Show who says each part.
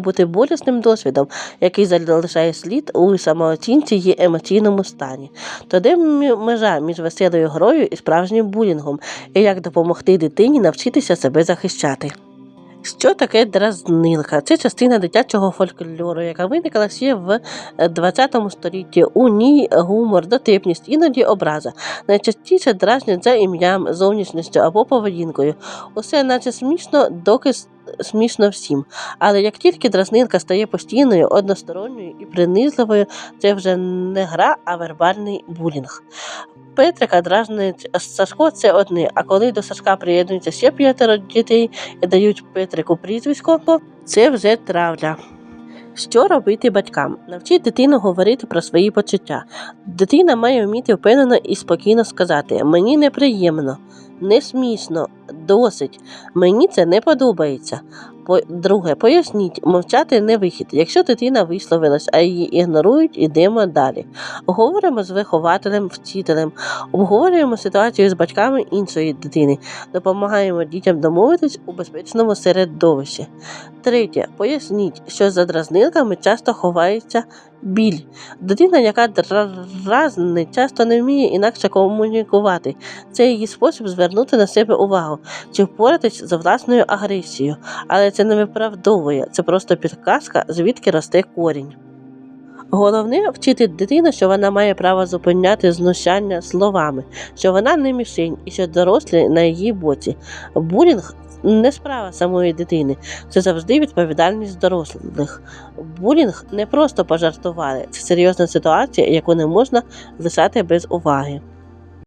Speaker 1: бути болісним досвідом, який залишає слід у самооцінці й емоційному стані. То де межа між веселою грою і справжнім булінгом, і як допомогти дитині навчитися себе захищати. Що таке дразнилка? Це частина дитячого фольклору, яка виникла ще в е, 20 столітті. У ній гумор, дотипність, іноді образа. Найчастіше дражнять за ім'ям, зовнішністю або поведінкою. Усе наче смішно, доки смішно всім. Але як тільки дразнинка стає постійною, односторонньою і принизливою, це вже не гра, а вербальний булінг. Петрика дражнить Сашко це одне, а коли до Сашка приєднується ще п'ятеро дітей і дають Петрику прізвисько, це вже травля. Що робити батькам? Навчіть дитину говорити про свої почуття. Дитина має вміти впевнено і спокійно сказати: мені неприємно, не смішно, досить, мені це не подобається. По- Друге, поясніть, мовчати не вихід. Якщо дитина висловилась, а її ігнорують, ідемо далі. Говоримо з вихователем, вчителем, обговорюємо ситуацію з батьками іншої дитини, допомагаємо дітям домовитись у безпечному середовищі. Третє, поясніть, що за дразнилками часто ховається біль. Дитина, яка дразнить, часто не вміє інакше комунікувати. Це її спосіб звернути на себе увагу чи впоратись з власною агресією. Але це не виправдовує, це просто підказка, звідки росте корінь. Головне вчити дитину, що вона має право зупиняти знущання словами, що вона не мішень і що дорослі на її боці. Булінг не справа самої дитини, це завжди відповідальність дорослих. Булінг не просто пожартували, це серйозна ситуація, яку не можна лишати без уваги.